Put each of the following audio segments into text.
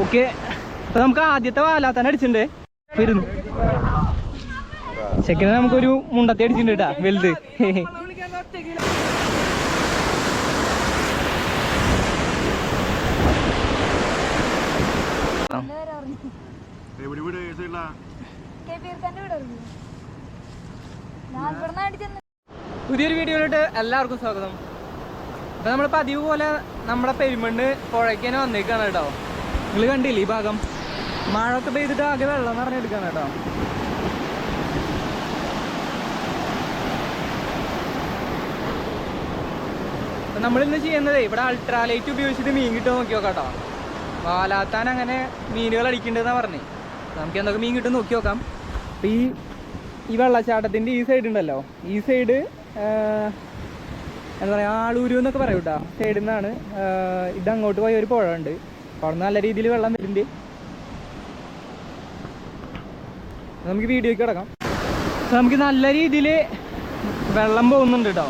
Okay. അപ്പൊ നമുക്ക് ആദ്യത്തെ വാലാത്താൻ അടിച്ചിട്ടുണ്ട്. വരുന്നു. സെക്കൻഡ് നമുക്കൊരു മുണ്ടത്തി അടിച്ചിട്ടുണ്ട് കേട്ടാ വലുത്. പുതിയൊരു വീഡിയോയിലോട്ട് എല്ലാവർക്കും സ്വാഗതം. അപ്പൊ നമ്മളിപ്പോ പതിവ് നമ്മളെ പെരുമണ്ണ് പുഴയ്ക്കാനെ വന്നേക്കാണ് കേട്ടോ. നിങ്ങൾ കണ്ടില്ലേ ഈ ഭാഗം? മഴ ഒക്കെ പെയ്തിട്ട് ആകെ വെള്ളം നിറഞ്ഞെടുക്കാൻ കേട്ടോ. നമ്മളിന്ന് ചെയ്യുന്നത് ഇവിടെ അൾട്രാലൈറ്റ് ഉപയോഗിച്ചിട്ട് മീൻ കിട്ടുമോ നോക്കി നോക്കാം കേട്ടോ. വാലാത്താൻ അങ്ങനെ മീനുകൾ അടിക്കണ്ടെന്നാ പറഞ്ഞേ. നമുക്ക് എന്തൊക്കെ മീൻ കിട്ടും നോക്കി നോക്കാം. അപ്പൊ ഈ ഈ വെള്ളച്ചാട്ടത്തിന്റെ ഈ സൈഡ് ഉണ്ടല്ലോ. ഈ സൈഡ് എന്താ പറയാ ആളൂരു എന്നൊക്കെ പറയൂട്ടാ സൈഡിൽ നിന്നാണ് ഇത് അങ്ങോട്ട് പോയ ഒരു പുഴ ഉണ്ട്. അപ്പോൾ അവിടെ നല്ല രീതിയിൽ വെള്ളം വരുന്നുണ്ട്. നമുക്ക് വീഡിയോയ്ക്ക് കിടക്കാം. നമുക്ക് നല്ല രീതിയിൽ വെള്ളം പോകുന്നുണ്ട് കേട്ടോ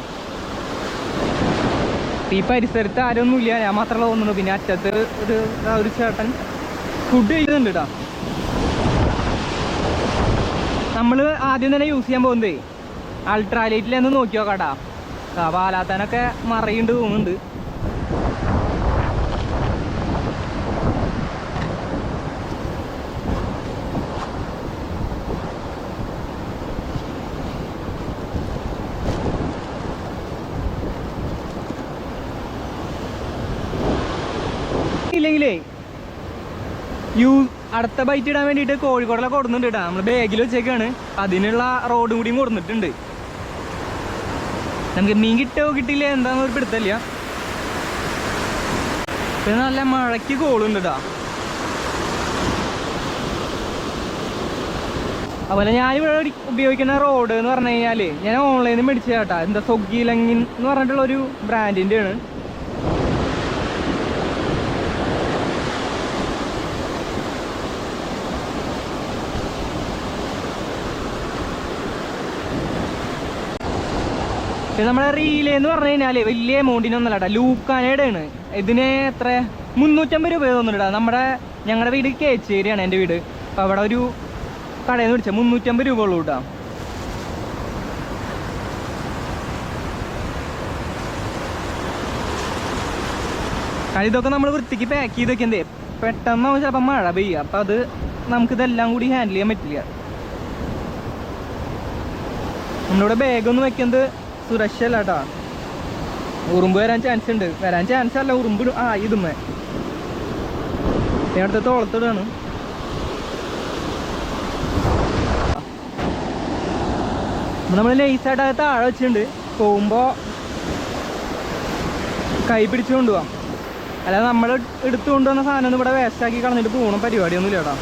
ഈ പരിസരത്ത് ആരൊന്നുമില്ല. ഞാൻ മാത്രമല്ല തോന്നുന്നു. പിന്നെ അറ്റത്ത് ഒരു ഒരു ചേട്ടൻ ഫുഡ് കഴിക്കുന്നുണ്ട് കേട്ടോ നമ്മൾ ആദ്യം തന്നെ യൂസ് ചെയ്യാൻ പോകുന്നത് അൾട്രാലൈറ്റിൽ ഒന്ന് നോക്കി നോക്കാട്ടാ പാലാത്താനൊക്കെ മറയുണ്ട് തോന്നുന്നുണ്ട്. അടുത്ത ബൈറ്റ് ഇടാൻ വേണ്ടിയിട്ട് കോഴിക്കോടിലെ കൊടുക്കുന്നുണ്ട് കേട്ടോ നമ്മൾ ബാഗിൽ വെച്ചേക്കാണ്. അതിനുള്ള റോഡും കൂടിയും കൊടുത്തിട്ടുണ്ട്. നമുക്ക് മീൻ കിട്ടോ കിട്ടിയില്ല? എന്താന്ന് ഒരു പിടുത്തല്ല നല്ല മഴയ്ക്ക് കോളുണ്ട് കേട്ടോ അതുപോലെ ഞാനിവിടെ ഉപയോഗിക്കുന്ന റോഡ് എന്ന് പറഞ്ഞു കഴിഞ്ഞാൽ ഞാൻ ഓൺലൈനിൽ മേടിച്ച കേട്ടാ എന്താ സൊഗിലങ്ങിൻ എന്ന് പറഞ്ഞിട്ടുള്ള ഒരു ബ്രാൻഡിന്റെ ആണ് പിന്നെ നമ്മുടെ റീലേ എന്ന് പറഞ്ഞു കഴിഞ്ഞാൽ വലിയ എമൗണ്ടിനൊന്നല്ല കേട്ടോ ലൂക്കാനയുടെ ആണ് ഇതിന് എത്ര? മുന്നൂറ്റമ്പത് രൂപ തോന്നുന്നുണ്ട് നമ്മുടെ ഞങ്ങളുടെ വീട് കേച്ചേരിയാണ് എന്റെ വീട്. അപ്പം അവിടെ ഒരു കടയിൽ നിന്ന് പിടിച്ച. മുന്നൂറ്റമ്പത് രൂപ ഉള്ളൂ കേട്ടോ ഇതൊക്കെ നമ്മൾ വൃത്തിക്ക് പാക്ക് ചെയ്തൊക്കെ എന്തേ പെട്ടെന്ന് ചിലപ്പോൾ മഴ പെയ്യുക അപ്പം അത് നമുക്കിതെല്ലാം കൂടി ഹാൻഡിൽ ചെയ്യാൻ പറ്റില്ല. നമ്മളിവിടെ ബാഗൊന്നും വെക്കുന്നത് സുരക്ഷയല്ല കേട്ടോ ഉറുമ്പ് വരാൻ ചാൻസ് ഉണ്ട്. വരാൻ ചാൻസ് അല്ല ഉറുമ്പ് ആ ഇതുമ്മേ ഞാൻ അടുത്ത തോളത്തിടാണ്. നമ്മൾ ലേസായിട്ട് അത് താഴെ വെച്ചിട്ടുണ്ട്. പോകുമ്പോ കൈ പിടിച്ചു കൊണ്ടുപോവാം. അല്ലാതെ നമ്മൾ എടുത്തു കൊണ്ടുവന്ന സാധനം ഇവിടെ വേസ്റ്റ് ആക്കി കളഞ്ഞിട്ട് പോകണം പരിപാടിയൊന്നുമില്ല കേട്ടോ.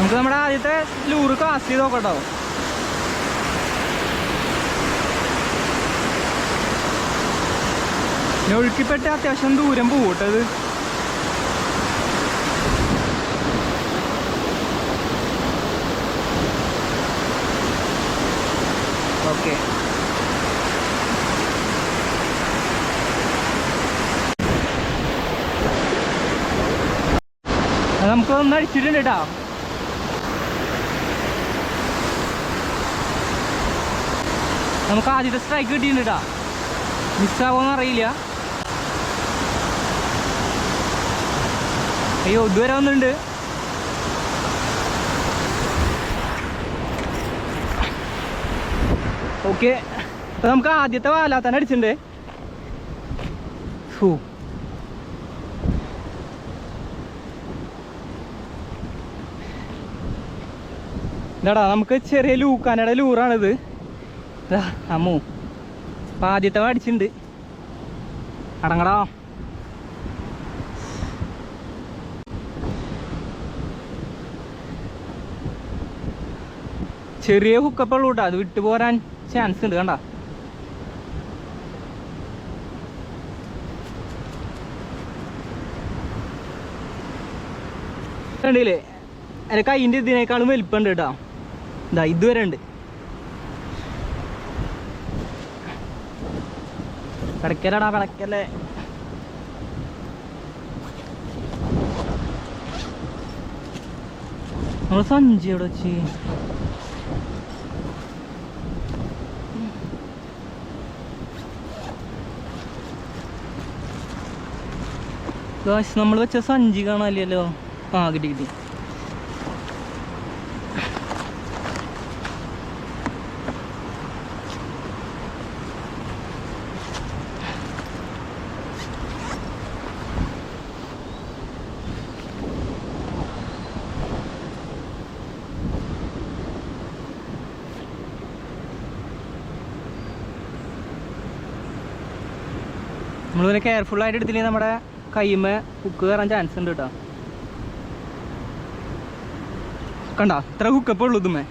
നമുക്ക് നമ്മുടെ ആദ്യത്തെ ലൂറ് കാസ്റ്റ് ചെയ്ത് നോക്കട്ടോ. ഒഴുക്കിപ്പെട്ട് അത്യാവശ്യം ദൂരം പോകട്ടത് ഓക്കെ നമുക്ക് ഒന്ന് അടിച്ചിട്ടുണ്ട് കേട്ടോ നമുക്ക് ആദ്യത്തെ സ്ട്രൈക്ക് കിട്ടിയിട്ടുണ്ട് മിസ്സാവോന്ന് അറിയില്ല. അയ്യോ ഇതുവരെ വന്നിട്ടുണ്ട്. ഓക്കെ അപ്പൊ നമുക്ക് ആദ്യത്തെ വാല തന്നെ അടിച്ചിട്ടുണ്ട്. എന്താടാ നമുക്ക് ചെറിയ ലൂക്കാനയുടെ ലൂറാണിത് അമ്മു അപ്പം ആദ്യത്തെ അടിച്ചിട്ടുണ്ട് അടങ്ങടാ. ചെറിയ ഹുക്കപ്പ് ഉള്ളൂ കേട്ടോ അത് വിട്ടു പോരാൻ ചാൻസ് ഉണ്ട് കണ്ട. കണ്ടില്ലേ? എന്റെ കയ്യിന്റെ ഇതിനേക്കാളും വലിപ്പുണ്ട് കേട്ടോ ഇതാ ഇതുവരെ ഉണ്ട്. കിടക്കലടാ കിടക്കല്ലേ നമ്മൾ സഞ്ചി എവിടെ വെച്ച്? നമ്മൾ വെച്ച സഞ്ചി കാണാനില്ലല്ലോ? ആ കിട്ടി കിട്ടി. നമ്മളിങ്ങനെ ആയിട്ട് എടുത്തില്ലെങ്കിൽ നമ്മുടെ കൈമ ഹുക്ക് കയറാൻ ചാൻസ് ഉണ്ട് കേട്ടോ. കണ്ട? ഇത്ര ഹുക്കപ്പ ഉള്ളൂ ഇതുമേ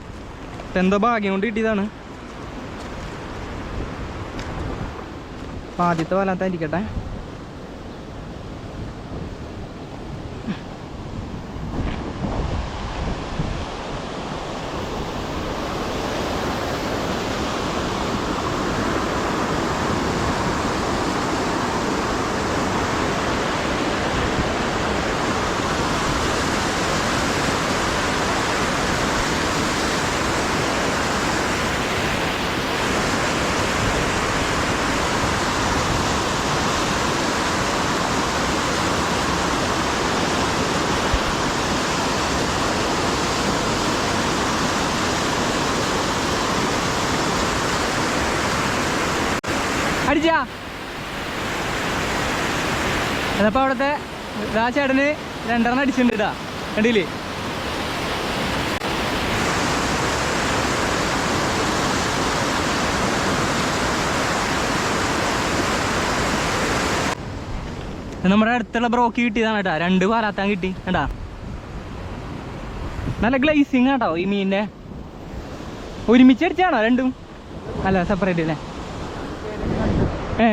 എന്തോ ഭാഗ്യം കൊണ്ട് കിട്ടിയതാണ്. അപ്പം ആദ്യത്തെ വലാത്തായിരിക്കട്ടെ അടിച്ചാ അതപ്പോൾ അവിടുത്തെ ആ ചേട്ടന് രണ്ടെണ്ണം അടിച്ചിട്ടുണ്ട് കേട്ടാ കണ്ടില്ലേ? ഇത് നമ്മുടെ അടുത്തുള്ള ബ്രോക്ക് കിട്ടിയതാണ് കേട്ടാ രണ്ട് പാലാത്താൻ കിട്ടി. കേട്ടാ നല്ല ഗ്ലേസിങ് ആട്ടോ ഈ മീനിന്റെ. ഒരുമിച്ച് അടിച്ചാണോ രണ്ടും? അല്ല സെപ്പറേറ്റ് അല്ലേ? ഏ?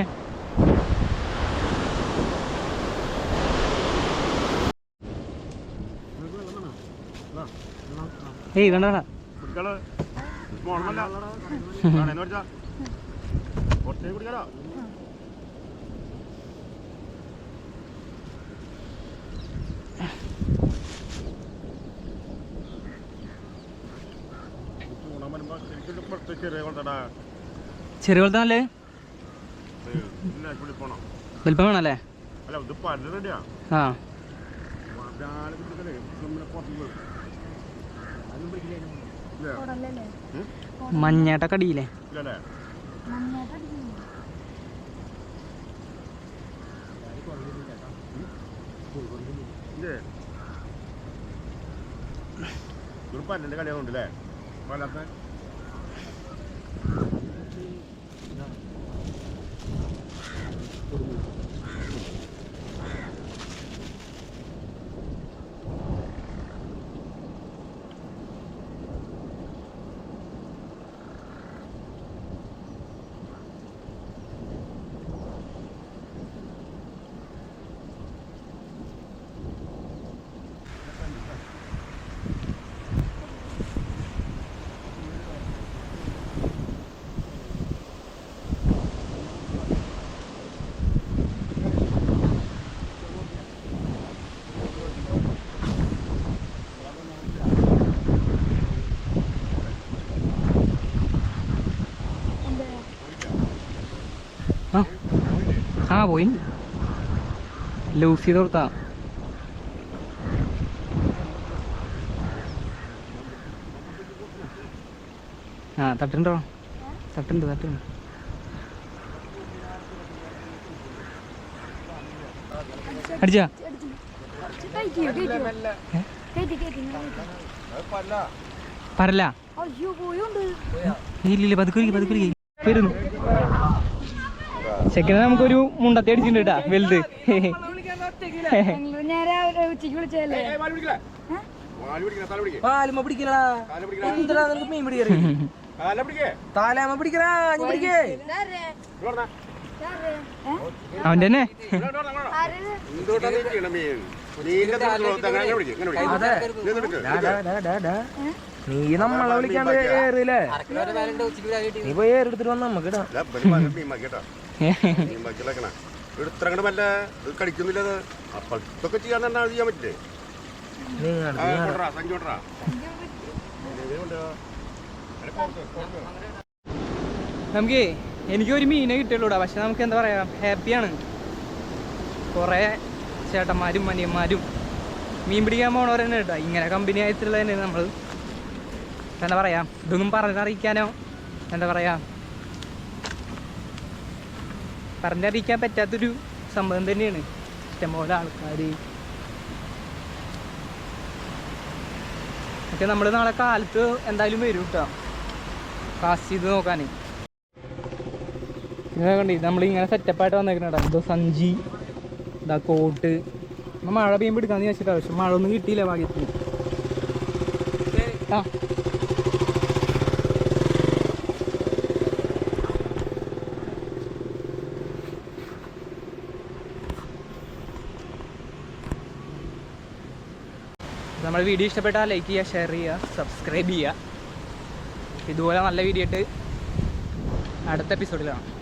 വരുമ്പോ ശരിക്കും കുറച്ച് ചെറിയ പോണം വലിപ്പം വേണല്ലേ ആ. മഞ്ഞേട്ടൊക്കെ അടിയില്ലേ ഇല്ലല്ലേ? ഇല്ലേ? ഒരു ആ. പോയി. ലൂസ് ചെയ്ത് കൊടുത്താ ആ തട്ടുണ്ടോ? തട്ടുണ്ട് തട്ടുണ്ട്. അടിച്ചാ? പോയുണ്ട്. ഇല്ലില്ല പതുക്കുരി പതുക്കുരി വരുന്നു. ചെക്കനെ നമുക്കൊരു മുണ്ടത്തി അടിച്ചിട്ടുണ്ട് കേട്ടാ വലുത്. അവൻ തന്നെ നീ നമ്മളെ വിളിക്കാണ്ട് ഏറില്ലേ നീ പോയി ഏറെടുത്തിട്ട് വന്ന നമുക്ക് കേട്ടോ. വല്ല അപ്പൊ ഇതൊക്കെ ചെയ്യാൻ തന്നെ ചെയ്യാൻ പറ്റില്ലേ. നമുക്ക് എനിക്ക് ഒരു മീനെ കിട്ടുള്ളൂടാ പക്ഷെ നമുക്ക് എന്താ പറയാ ഹാപ്പിയാണ്. കുറേ ചേട്ടന്മാരും മനിയന്മാരും മീൻ പിടിക്കാൻ പോണവർ തന്നെ കേട്ടോ ഇങ്ങനെ കമ്പനി ആയിട്ടുള്ളത് തന്നെ നമ്മൾ എന്താ പറയാ ഇതൊന്നും പറഞ്ഞറിയിക്കാനോ? എന്താ പറയാ പറഞ്ഞറിയിക്കാൻ പറ്റാത്തൊരു സംഭവം തന്നെയാണ്. ഇഷ്ടംപോലെ ആൾക്കാർ ഒക്കെ നമ്മൾ നാളെ കാലത്ത് എന്തായാലും വരും കേട്ടോ കാസ്റ്റ് ചെയ്ത് നോക്കാനേ. ഇങ്ങനെ കണ്ടി നമ്മളിങ്ങനെ സെറ്റപ്പായിട്ട് വന്നേക്കണേടാ എന്തോ സഞ്ചി ഇതാ കോട്ട്. മഴ പെയ്യുമ്പോൾ എടുക്കാമെന്ന് വെച്ചിട്ടാ പക്ഷെ മഴ ഒന്നും കിട്ടിയില്ല ഭാഗ്യത്തിന്. ആ നമ്മുടെ വീഡിയോ ഇഷ്ടപ്പെട്ടാൽ ലൈക്ക് ചെയ്യുക ഷെയർ ചെയ്യുക സബ്സ്ക്രൈബ് ചെയ്യുക. ഇതുപോലെ നല്ല വീഡിയോ ഇട്ട് അടുത്ത എപ്പിസോഡിലാണ്